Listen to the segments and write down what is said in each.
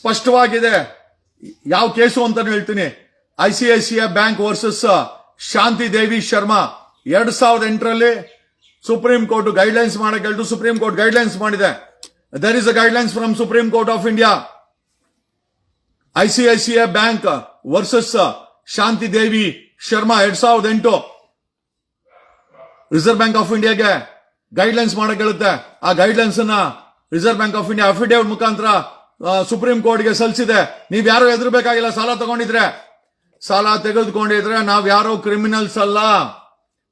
ಸ್ಪಷ್ಟವಾಗಿದೆ. ಯಾವ ಕೇಸು ಅಂತ ಹೇಳ್ತೀನಿ. I C I C I bank versus Shanti Devi Sharma ಎರಡ್ ಸಾವಿರದ ಎಂಟರಲ್ಲಿ ಸುಪ್ರೀಂ ಕೋರ್ಟ್ ಗೈಡ್ಲೈನ್ಸ್ ಮಾಡಕ್ಕೆ ಹೇಳ್ತು ಸುಪ್ರೀಂ ಕೋರ್ಟ್ ಗೈಡ್ಲೈನ್ಸ್ ಮಾಡಿದೆ. There is a guidelines from supreme court of India I bank versus Shanti Devi Sharma ಎರಡ್ ಸಾವಿರದ ಎಂಟು reserve bank of ಇಂಡಿಯಾಗೆ ಗೈಡ್ಲೈನ್ಸ್ ಮಾಡಕ್ಕೆ ಹೇಳುತ್ತೆ ಆ ಗೈಡ್ಲೈನ್ಸ್ ಅನ್ನ reserve bank of India affidavit ಮುಖಾಂತರ ಸುಪ್ರೀಂ ಕೋರ್ಟ್ಗೆ ಸಲ್ಲಿಸಿದೆ. ನೀವು ಯಾರು ಹೆದರ್ಬೇಕಾಗಿಲ್ಲ, ಸಾಲ ತಗೊಂಡಿದ್ರೆ. ಸಾಲ ತೆಗೆದುಕೊಂಡಿದ್ರೆ ನಾವ್ ಯಾರು ಕ್ರಿಮಿನಲ್ಸ್ ಅಲ್ಲ.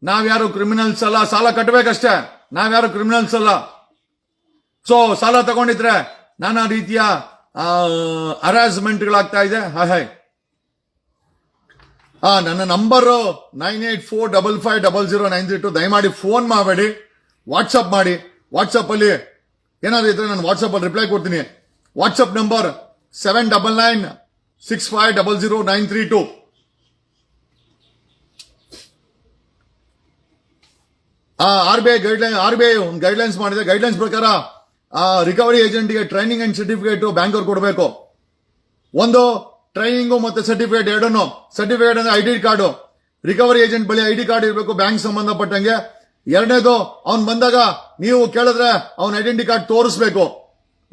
ನಾವ್ ಯಾರು ಕ್ರಿಮಿನಲ್ಸ್ ಅಲ್ಲ. ಸಾಲ ಕಟ್ಟಬೇಕಷ್ಟೇ ನಾವ್ ಯಾರು ಕ್ರಿಮಿನಲ್ಸ್ ಅಲ್ಲ. ಸೊ ಸಾಲ ತಗೊಂಡಿದ್ರೆ ನಾನಾ ರೀತಿಯ ಹರಾಸ್ಮೆಂಟ್ಗಳಾಗ್ತಾ ಇದೆ. ಹಾಯ್ ಹಾಯ್ ಆ, ನನ್ನ number nine eight four double five double zero nine three two. ದಯಮಾಡಿ ಫೋನ್ ಮಾಡಬೇಡಿ. ವಾಟ್ಸಪ್ ಮಾಡಿ. ವಾಟ್ಸಪ್ ಅಲ್ಲಿ ಏನಾದ್ರು ಇದ್ರೆ ನಾನು ವಾಟ್ಸಪ್ ಅಲ್ಲಿ ರಿಪ್ಲೈ ಕೊಡ್ತೀನಿ. WhatsApp number seven double nine six five double zero nine three two R B I guideline R B I ಒಂದು ಗೈಡ್ಲೈನ್ಸ್ ಮಾಡಿದೆ. ಗೈಡ್ಲೈನ್ಸ್ ಪ್ರಕಾರ ರಿಕವರಿ ಏಜೆಂಟ್ಗೆ ಟ್ರೈನಿಂಗ್ ಅಂಡ್ ಸರ್ಟಿಫಿಕೇಟ್ ಬ್ಯಾಂಕ್ ಅವ್ರು ಕೊಡಬೇಕು. ಒಂದು ಟ್ರೈನಿಂಗು ಮತ್ತೆ ಸರ್ಟಿಫಿಕೇಟ್ ಎರಡನ್ನು. ಸರ್ಟಿಫಿಕೇಟ್ ಅಂದ್ರೆ I D card recovery agent ಬಳಿ ಐ ಡಿ ಕಾರ್ಡ್ ಇರಬೇಕು ಬ್ಯಾಂಕ್ ಸಂಬಂಧಪಟ್ಟಂಗೆ. ಎರಡನೇದು, ಅವ್ನು ಬಂದಾಗ ನೀವು ಕೇಳಿದ್ರೆ ಅವ್ನ ಐಡೆಂಟಿ ಕಾರ್ಡ್ ತೋರಿಸ್ಬೇಕು.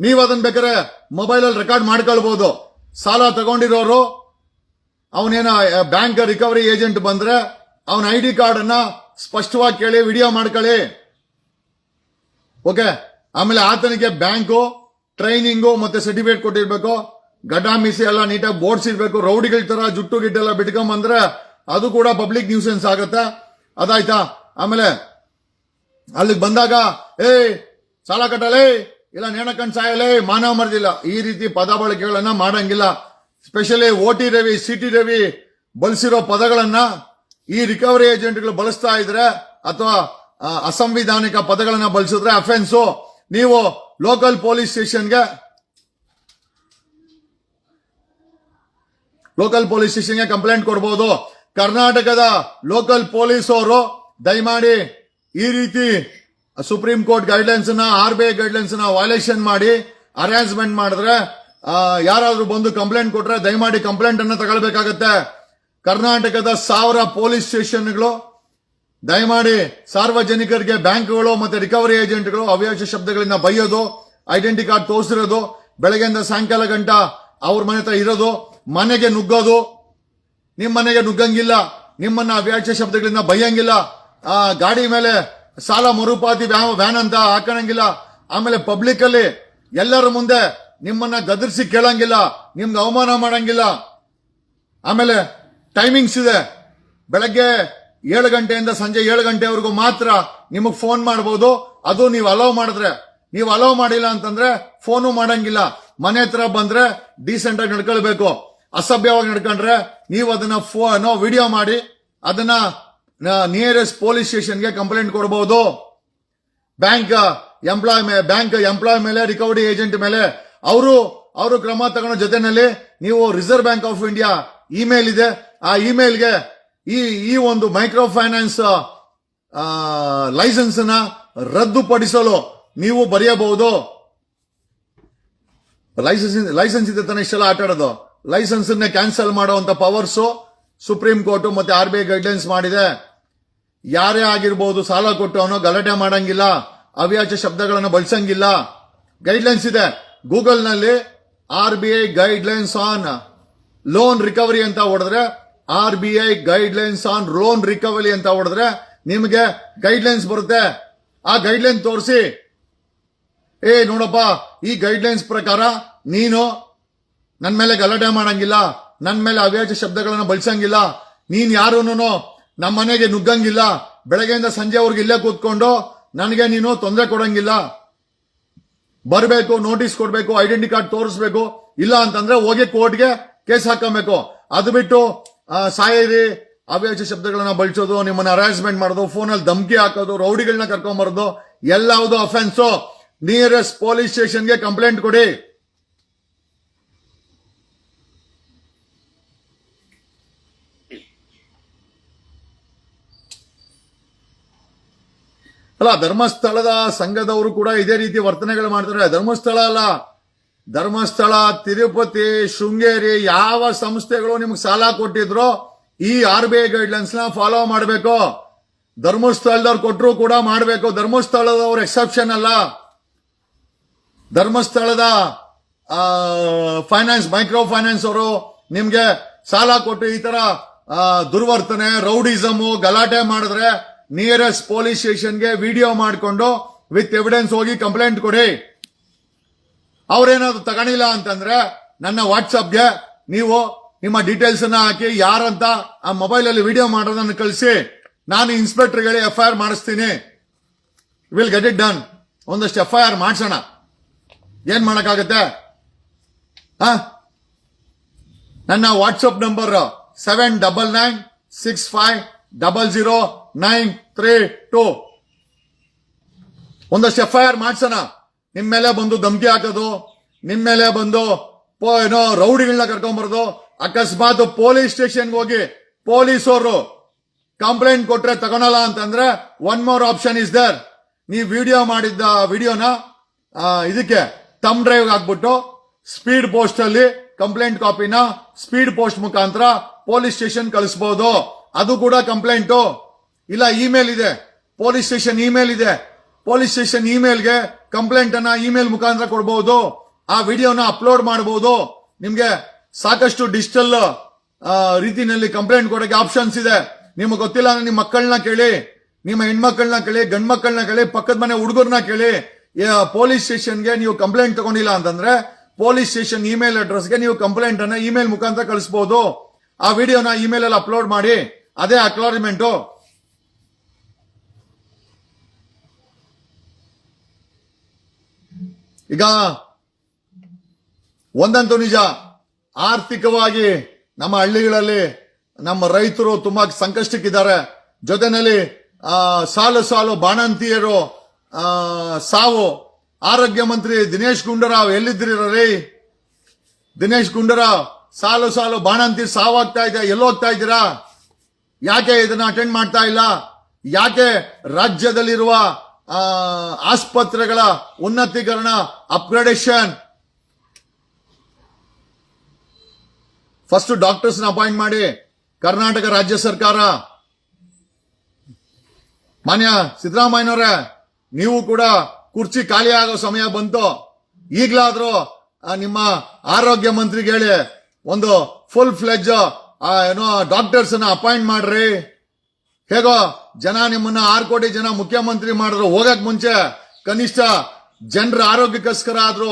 ನೀವು ಅದನ್ನ ಬೇಕಾದ್ರೆ ಮೊಬೈಲ್ ಅಲ್ಲಿ ರೆಕಾರ್ಡ್ ಮಾಡ್ಕೊಳ್ಬಹುದು ಸಾಲ ತಗೊಂಡಿರೋರು, ಅವನೇನ ಬ್ಯಾಂಕ್ ರಿಕವರಿ ಏಜೆಂಟ್ ಬಂದ್ರೆ ಅವನ ಐ ಡಿ ಕಾರ್ಡ್ ಅನ್ನ ಸ್ಪಷ್ಟವಾಗಿ ಕೇಳಿ ವಿಡಿಯೋ ಮಾಡ್ಕೊಳ್ಳಿ. ಓಕೆ ಆಮೇಲೆ ಆತನಿಗೆ ಬ್ಯಾಂಕು ಟ್ರೈನಿಂಗು ಮತ್ತೆ ಸರ್ಟಿಫಿಕೇಟ್ ಕೊಟ್ಟಿರ್ಬೇಕು. ಗಡ್ಡ ಮೀಸಿ ಎಲ್ಲ ನೀಟಾಗಿ ಬೋರ್ಡ್ಸ್ ಇರ್ಬೇಕು ರೌಡಿಗಳ ತರ ಜುಟ್ಟು ಗಿಟ್ಟೆಲ್ಲ ಬಿಟ್ಕೊಂಬಂದ್ರೆ ಅದು ಕೂಡ ಪಬ್ಲಿಕ್ ನ್ಯೂಸೆನ್ಸ್ ಆಗತ್ತೆ. ಅದಾಯ್ತಾ? ಆಮೇಲೆ ಅಲ್ಲಿಗೆ ಬಂದಾಗ ಏ ಸಾಲ ಕಟ್ಟಲೇ? ಇಲ್ಲ ನೇಣಕಂಡ್ ಸಾಯಲೇ, ಮಾನವ ಮರ್ದಿಲ್ಲ ಈ ರೀತಿ ಪದ ಬಳಕೆಗಳನ್ನ ಮಾಡಂಗಿಲ್ಲ. Specially O T Ravi C T Ravi ಬಳಸಿರೋ ಪದಗಳನ್ನ ಈ ರಿಕವರಿ ಏಜೆಂಟ್ಗಳು ಬಳಸ್ತಾ ಇದ್ರೆ ಅಥವಾ ಅಸಂವಿಧಾನಿಕ ಪದಗಳನ್ನ ಬಳಸಿದ್ರೆ ಅಫೆನ್ಸು ನೀವು ಲೋಕಲ್ ಪೊಲೀಸ್ ಸ್ಟೇಷನ್ಗೆ ಲೋಕಲ್ ಪೊಲೀಸ್ ಸ್ಟೇಷನ್ಗೆ ಕಂಪ್ಲೇಂಟ್ ಕೊಡ್ಬೋದು. ಕರ್ನಾಟಕದ ಲೋಕಲ್ ಪೊಲೀಸ್ ಅವರು ದಯಮಾಡಿ ಈ ರೀತಿ ಸುಪ್ರೀಂ ಕೋರ್ಟ್ ಗೈಡ್ಲೈನ್ಸ್ನ ಆರ್ ಬಿ ಐ ಗೈಡ್ಲೈನ್ಸ್ನ ವೈಲೇಷನ್ ಮಾಡಿ ಅರೇಂಜ್ಮೆಂಟ್ ಮಾಡಿದ್ರೆ ಯಾರಾದರೂ ಬಂದು ಕಂಪ್ಲೇಂಟ್ ಕೊಟ್ರೆ ದಯಮಾಡಿ ಕಂಪ್ಲೇಂಟ್ ಅನ್ನ ತಗೊಳ್ಬೇಕಾಗತ್ತೆ. ಕರ್ನಾಟಕದ ಸಾವಿರ ಪೊಲೀಸ್ ಸ್ಟೇಷನ್ಗಳು ದಯಮಾಡಿ ಸಾರ್ವಜನಿಕರಿಗೆ ಬ್ಯಾಂಕ್ಗಳು ಮತ್ತೆ ರಿಕವರಿ ಏಜೆಂಟ್ಗಳು ಅವ್ಯಾಶ ಶಬ್ದಗಳಿಂದ ಬೈಯೋದು ಐಡೆಂಟಿ ಕಾರ್ಡ್ ತೋರಿಸಿರೋದು, ಬೆಳಗ್ಗೆಯಿಂದ ಸಾಯಂಕಾಲ ಗಂಟ ಅವ್ರ ಮನೆ ಹತ್ರ ಇರೋದು, ಮನೆಗೆ ನುಗ್ಗೋದು ನಿಮ್ಮ ಮನೆಗೆ ನುಗ್ಗಂಗಿಲ್ಲ, ನಿಮ್ಮನ್ನ ಅವ್ಯಾಚ ಶಬ್ದಗಳಿಂದ ಬೈಯಂಗಿಲ್ಲ ಗಾಡಿ ಮೇಲೆ ಸಾಲ ಮರುಪಾತಿ ವ್ಯಾ- ವ್ಯಾನ್ ಅಂತ ಹಾಕೋಣಂಗಿಲ್ಲ. ಆಮೇಲೆ ಪಬ್ಲಿಕ್ ಅಲ್ಲಿ ಎಲ್ಲರ ಮುಂದೆ ನಿಮ್ಮನ್ನ ಗದರ್ಸಿ ಕೇಳಂಗಿಲ್ಲ, ನಿಮ್ಗೆ ಅವಮಾನ ಮಾಡಂಗಿಲ್ಲ. ಆಮೇಲೆ ಟೈಮಿಂಗ್ಸ್ ಇದೆ. ಬೆಳಗ್ಗೆ ಏಳು ಗಂಟೆಯಿಂದ ಸಂಜೆ ಏಳು ಗಂಟೆವರೆಗೂ ಮಾತ್ರ ನಿಮಗೆ ಫೋನ್ ಮಾಡಬಹುದು ಅದು ನೀವು ಅಲೋ ಮಾಡಿದ್ರೆ. ನೀವು ಅಲೋ ಮಾಡಿಲ್ಲ ಅಂತಂದ್ರೆ ಫೋನು ಮಾಡಂಗಿಲ್ಲ. ಮನೆ ಹತ್ರ ಬಂದ್ರೆ ಡೀಸೆಂಟ್ ಆಗಿ ನಡ್ಕೊಳ್ಬೇಕು. ಅಸಭ್ಯವಾಗಿ ನಡ್ಕೊಂಡ್ರೆ ನೀವು ಅದನ್ನ ಫೋನ್ ವಿಡಿಯೋ ಮಾಡಿ, ಅದನ್ನ ನಿಯರೆಸ್ಟ್ ಪೊಲೀಸ್ ಸ್ಟೇಷನ್ಗೆ ಕಂಪ್ಲೇಂಟ್ ಕೊಡಬಹುದು ಬ್ಯಾಂಕ್ ಎಂಪ್ಲಾಯ್ ಬ್ಯಾಂಕ್ ಎಂಪ್ಲಾಯ್ ಮೇಲೆ ರಿಕವರಿ ಏಜೆಂಟ್ ಮೇಲೆ, ಅವರು ಅವರು ಕ್ರಮ ತಗೊಳ್ಳೋ ಜೊತೆನಲ್ಲಿ ನೀವು reserve bank of India email ಇದೆ. ಆ ಇಮೇಲ್ಗೆ ಈ ಈ ಒಂದು ಮೈಕ್ರೋ ಫೈನಾನ್ಸ್ ಲೈಸೆನ್ಸ್ನ ರದ್ದುಪಡಿಸಲು ನೀವು ಬರೆಯಬಹುದು. ಲೈಸೆನ್ಸ್ ಲೈಸೆನ್ಸ್ ಇದೆ ತಾನೆ ಇಷ್ಟೆಲ್ಲ ಆಟ ಆಡೋದು. ಲೈಸೆನ್ಸ್ ಕ್ಯಾನ್ಸಲ್ ಮಾಡುವಂತ ಪವರ್ಸ್ ಸುಪ್ರೀಂ ಕೋರ್ಟ್ ಮತ್ತೆ ಆರ್ ಬಿ ಐ ಗೈಡ್ಲೈನ್ಸ್ ಮಾಡಿದೆ. ಯಾರೇ ಆಗಿರ್ಬೋದು ಸಾಲ ಕೊಟ್ಟು ಅವನು ಗಲಾಟೆ ಮಾಡಂಗಿಲ್ಲ ಅವ್ಯಾಚ ಶಬ್ದಗಳನ್ನು ಬಳಸಂಗಿಲ್ಲ. ಗೈಡ್ಲೈನ್ಸ್ ಇದೆ. ಗೂಗಲ್ನಲ್ಲಿ R B I guidelines on loan recovery ಅಂತ ಹೊಡೆದ್ರೆ R B I guidelines on loan recovery ಅಂತ ಹೊಡೆದ್ರೆ ನಿಮಗೆ ಗೈಡ್ಲೈನ್ಸ್ ಬರುತ್ತೆ. ಆ ಗೈಡ್ಲೈನ್ ತೋರಿಸಿ. ಏ, ನೋಡಪ್ಪ, ಈ ಗೈಡ್ಲೈನ್ಸ್ ಪ್ರಕಾರ ನೀನು ನನ್ನ ಮೇಲೆ ಗಲಾಟೆ ಮಾಡಂಗಿಲ್ಲ. ನನ್ ಮೇಲೆ ಅವ್ಯಾಜ ಶಬ್ದಗಳನ್ನು ಬಳಸಂಗಿಲ್ಲ. ನೀನ್ ಯಾರೂನು ನಮ್ಮ ಮನೆಗೆ ನುಗ್ಗಂಗಿಲ್ಲ. ಬೆಳಗ್ಗೆಯಿಂದ ಸಂಜೆವರೆಗೆ ಇಲ್ಲೇ ಕೂತ್ಕೊಂಡು ನನಗೆ ನೀನು ತೊಂದರೆ ಕೊಡಂಗಿಲ್ಲ. ಬರಬೇಕು ನೋಟಿಸ್ ಕೊಡಬೇಕು ಐಡೆಂಟಿ ಕಾರ್ಡ್ ತೋರಿಸ್ಬೇಕು. ಇಲ್ಲ ಅಂತಂದ್ರೆ ಹೋಗಿ ಕೋರ್ಟ್ಗೆ ಕೇಸ್ ಹಾಕಬೇಕು. ಅದು ಬಿಟ್ಟು ಸಾಯಿರಿ ಅವ್ಯಾಜ ಶಬ್ದಗಳನ್ನ ಬಳಸೋದು, ನಿಮ್ಮನ್ನ ಹರಾಸ್ಮೆಂಟ್ ಮಾಡೋದು ಫೋನಲ್ಲಿ ಧಮಕಿ ಹಾಕೋದು ರೌಡಿಗಳನ್ನ ಕರ್ಕೊಂಬರೋದು, ಎಲ್ಲವುದು ಅಫೆನ್ಸು ನಿಯರೆಸ್ಟ್ ಪೊಲೀಸ್ ಸ್ಟೇಷನ್ಗೆ ಕಂಪ್ಲೇಂಟ್ ಕೊಡಿ. ಅಲ್ಲ, ಧರ್ಮಸ್ಥಳದ ಸಂಘದವರು ಕೂಡ ಇದೇ ರೀತಿ ವರ್ತನೆಗಳು ಮಾಡ್ತಾರೆ. ಧರ್ಮಸ್ಥಳ ಅಲ್ಲ. ಧರ್ಮಸ್ಥಳ, ತಿರುಪತಿ, ಶೃಂಗೇರಿ ಯಾವ ಸಂಸ್ಥೆಗಳು ನಿಮ್ಗೆ ಸಾಲ ಕೊಟ್ಟಿದ್ರು ಈ ಆರ್ ಬಿ ಐ ಗೈಡ್ಲೈನ್ಸ್ನ ಫಾಲೋ ಮಾಡಬೇಕು. ಧರ್ಮಸ್ಥಳದವ್ರು ಕೊಟ್ಟರು ಕೂಡ ಮಾಡಬೇಕು. ಧರ್ಮಸ್ಥಳದವ್ರು ಎಕ್ಸೆಪ್ಷನ್ ಅಲ್ಲ. ಧರ್ಮಸ್ಥಳದ ಫೈನಾನ್ಸ್ ಮೈಕ್ರೋ ಫೈನಾನ್ಸ್ ಅವರು ನಿಮ್ಗೆ ಸಾಲ ಕೊಟ್ಟು ಈ ತರ ದುರ್ವರ್ತನೆ, ರೌಡಿಸಮು ಗಲಾಟೆ ಮಾಡಿದ್ರೆ ನಿಯರೆಸ್ಟ್ ಪೊಲೀಸ್ ಸ್ಟೇಷನ್ಗೆ ವಿಡಿಯೋ ಮಾಡಿಕೊಂಡು ವಿತ್ ಎವಿಡೆನ್ಸ್ ಹೋಗಿ ಕಂಪ್ಲೇಂಟ್ ಕೊಡಿ. ಅವ್ರೇನಾದ್ರು ತಗೊಂಡಿಲ್ಲ ಅಂತಂದ್ರೆ ನನ್ನ ವಾಟ್ಸಪ್ಗೆ ನೀವು ನಿಮ್ಮ ಡೀಟೇಲ್ಸ್ ಅನ್ನ ಹಾಕಿ ಯಾರಂತ ಆ ಮೊಬೈಲ್ ಅಲ್ಲಿ ವಿಡಿಯೋ ಮಾಡೋದನ್ನ ಕಳಿಸಿ. ನಾನು ಇನ್ಸ್ಪೆಕ್ಟರ್ಗಳಿಗೆ ಎಫ್ ಐ ಆರ್ ಮಾಡಿಸ್ತೀನಿ. ವಿಲ್ ಗೆಟ್ ಇಟ್ ಡನ್ ಒಂದಷ್ಟು ಎಫ್ ಐ ಆರ್ ಮಾಡಿಸೋಣ. ಏನ್ ಮಾಡಕ್ಕಾಗತ್ತೆ? ನನ್ನ WhatsApp number seven double nine six five double zero nine three two ಒಂದಷ್ಟು ಎಫ್ ಐ ಆರ್ ಮಾಡ್ಸೋಣ. ನಿಮ್ಮ ಮೇಲೆ ಬಂದು ಧಮಕಿ ಹಾಕೋದು ನಿಮ್ಮ ಮೇಲೆ ಬಂದು ಏನೋ ರೌಡಿಗಳನ್ನ ಕರ್ಕೊಂಬರೋದು ಅಕಸ್ಮಾತ್ ಪೊಲೀಸ್ ಸ್ಟೇಷನ್ಗೆ ಹೋಗಿ ಪೊಲೀಸರು ಕಂಪ್ಲೇಂಟ್ ಕೊಟ್ರೆ ತಗೊಳಲ್ಲ ಅಂತಂದ್ರೆ one more option is there ನೀವು ವಿಡಿಯೋ ಮಾಡಿದ್ದ ವಿಡಿಯೋನ ಇದಕ್ಕೆ ತಮ್ ಡ್ರೈವ್ ಹಾಕ್ಬಿಟ್ಟು ಸ್ಪೀಡ್ ಪೋಸ್ಟ್ ಅಲ್ಲಿ ಕಂಪ್ಲೇಂಟ್ ಕಾಪಿನ ಸ್ಪೀಡ್ ಪೋಸ್ಟ್ ಮುಖಾಂತರ ಪೊಲೀಸ್ ಸ್ಟೇಷನ್ ಕಳಿಸಬಹುದು ಅದು ಕೂಡ ಕಂಪ್ಲೇಂಟು ಇಲ್ಲ ಇಮೇಲ್ ಇದೆ. ಪೊಲೀಸ್ ಸ್ಟೇಷನ್ ಇಮೇಲ್ ಇದೆ. ಪೊಲೀಸ್ ಸ್ಟೇಷನ್ ಇಮೇಲ್ಗೆ ಕಂಪ್ಲೇಂಟ್ ಅನ್ನ ಇಮೇಲ್ ಮುಖಾಂತರ ಕೊಡಬಹುದು ಆ ವಿಡಿಯೋನ ಅಪ್ಲೋಡ್ ಮಾಡಬಹುದು ನಿಮ್ಗೆ ಸಾಕಷ್ಟು ಡಿಜಿಟಲ್ ರೀತಿನಲ್ಲಿ ಕಂಪ್ಲೇಂಟ್ ಕೊಡೋಕೆ ಆಪ್ಷನ್ಸ್ ಇದೆ. ನಿಮ್ಗೆ ಗೊತ್ತಿಲ್ಲ ಅಂದ್ರೆ ನಿಮ್ಮ ಮಕ್ಕಳನ್ನ ಕೇಳಿ, ನಿಮ್ಮ ಹೆಣ್ಮಕ್ಳನ್ನ ಕೇಳಿ ಗಂಡ್ ಮಕ್ಕಳನ್ನ ಕೇಳಿ, ಪಕ್ಕದ ಮನೆ ಹುಡುಗರನ್ನ ಕೇಳಿ ಪೊಲೀಸ್ ಸ್ಟೇಷನ್ಗೆ ನೀವು ಕಂಪ್ಲೇಂಟ್ ತಗೊಂಡಿಲ್ಲ ಅಂತಂದ್ರೆ ಪೊಲೀಸ್ ಸ್ಟೇಷನ್ ಇಮೇಲ್ ಅಡ್ರೆಸ್ಗೆ ನೀವು ಕಂಪ್ಲೇಂಟ್ ಅನ್ನ ಇಮೇಲ್ ಮುಖಾಂತರ ಕಳಿಸಬಹುದು ಆ ವಿಡಿಯೋನ ಇಮೇಲ್ ಅಲ್ಲಿ ಅಪ್ಲೋಡ್ ಮಾಡಿ, ಅದೇ ಅಕ್ಲಾರಿಮೆಂಟು ಈಗ ಒಂದಂತೂ ನಿಜ, ಆರ್ಥಿಕವಾಗಿ ನಮ್ಮ ಹಳ್ಳಿಗಳಲ್ಲಿ ನಮ್ಮ ರೈತರು ತುಂಬಾ ಸಂಕಷ್ಟಕ್ಕಿದ್ದಾರೆ. ಜೊತೆನಲ್ಲಿ ಸಾಲು ಸಾಲು ಬಾಣಂತಿಯರು ಸಾವು. ಆರೋಗ್ಯ ಮಂತ್ರಿ ದಿನೇಶ್ ಗುಂಡೂರಾವ್ ರೀ? ದಿನೇಶ್ ಗುಂಡೂರಾವ್, ಸಾಲು ಸಾಲು ಬಾಣಂತಿ ಸಾವಾಗ್ತಾ ಇದೆ, ಎಲ್ಲೋಗ್ತಾ ಇದ್ದೀರಾ? ಯಾಕೆ ಇದನ್ನ ಅಟೆಂಡ್ ಮಾಡ್ತಾ ಇಲ್ಲ? ಯಾಕೆ ರಾಜ್ಯದಲ್ಲಿರುವ ಆಸ್ಪತ್ರೆಗಳ ಉನ್ನತೀಕರಣ ಅಪ್ಗ್ರೇಡೇಷನ್ ಫಸ್ಟ್ ಡಾಕ್ಟರ್ಸ್ ಅಪಾಯಿಂಟ್ ಮಾಡಿ, ಕರ್ನಾಟಕ ರಾಜ್ಯ ಸರ್ಕಾರ. ಮಾನ್ಯ ಸಿದ್ದರಾಮಯ್ಯನವರೇ, ನೀವು ಕೂಡ ಕುರ್ಚಿ ಖಾಲಿ ಆಗೋ ಸಮಯ ಬಂತು. ಈಗಲಾದರೂ ನಿಮ್ಮ ಆರೋಗ್ಯ ಮಂತ್ರಿಗೆ ಹೇಳಿ, ಒಂದು ಫುಲ್ ಫ್ಲೆಜ್ ಏನೋ ಡಾಕ್ಟರ್ಸ್ ಅಪಾಯಿಂಟ್ ಮಾಡ್ರಿ. ಹೇಗೋ ಜನ ನಿಮ್ಮನ್ನ ಆರು ಕೋಟಿ ಜನ ಮುಖ್ಯಮಂತ್ರಿ ಮಾಡಿದ್ರು, ಹೋಗಕ್ ಮುಂಚೆ ಕನಿಷ್ಠ ಜನರ ಆರೋಗ್ಯಕ್ಕೋಸ್ಕರ ಆದ್ರೂ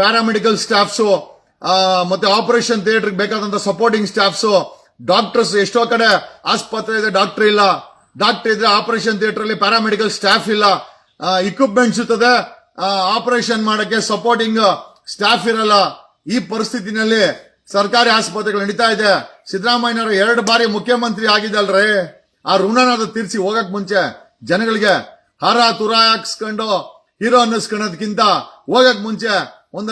ಪ್ಯಾರಾಮೆಡಿಕಲ್ ಸ್ಟಾಫ್ಸು ಮತ್ತೆ ಆಪರೇಷನ್ ಥಿಯೇಟರ್ ಬೇಕಾದಂತ ಸಪೋರ್ಟಿಂಗ್ ಸ್ಟಾಫ್ಸು ಡಾಕ್ಟರ್ಸ್ ಎಷ್ಟೋ ಕಡೆ ಆಸ್ಪತ್ರೆ ಇದೆ ಡಾಕ್ಟರ್ ಇಲ್ಲ. ಡಾಕ್ಟರ್ ಇದ್ರೆ ಆಪರೇಷನ್ ಥಿಯೇಟರ್ ಅಲ್ಲಿ ಪ್ಯಾರಾಮೆಡಿಕಲ್ ಸ್ಟಾಫ್ ಇಲ್ಲ. ಇಕ್ವಿಪ್ಮೆಂಟ್ಸ್ ಇರ್ತದೆ ಆಪರೇಷನ್ ಮಾಡಕ್ಕೆ ಸಪೋರ್ಟಿಂಗ್ ಸ್ಟಾಫ್ ಇರಲ್ಲ. ಈ ಪರಿಸ್ಥಿತಿನಲ್ಲಿ ಸರ್ಕಾರಿ ಆಸ್ಪತ್ರೆಗಳು ನಡೀತಾ ಇದೆ. ಸಿದ್ದರಾಮಯ್ಯನವರು ಎರಡು ಬಾರಿ ಮುಖ್ಯಮಂತ್ರಿ ಆಗಿದ್ದಲ್ರಿ? ಆ ಋಣನಾದ ತೀರ್ಸಿ ಹೋಗಕ್ ಮುಂಚೆ ಜನಗಳಿಗೆ ಹರ ತುರ ಹಾಕ್ಸ್ಕೊಂಡು ಹೀರೋ ಅನ್ನಿಸ್ಕೊಳ್ಳೋದಕ್ಕಿಂತ ಹೋಗಕ್ ಮುಂಚೆ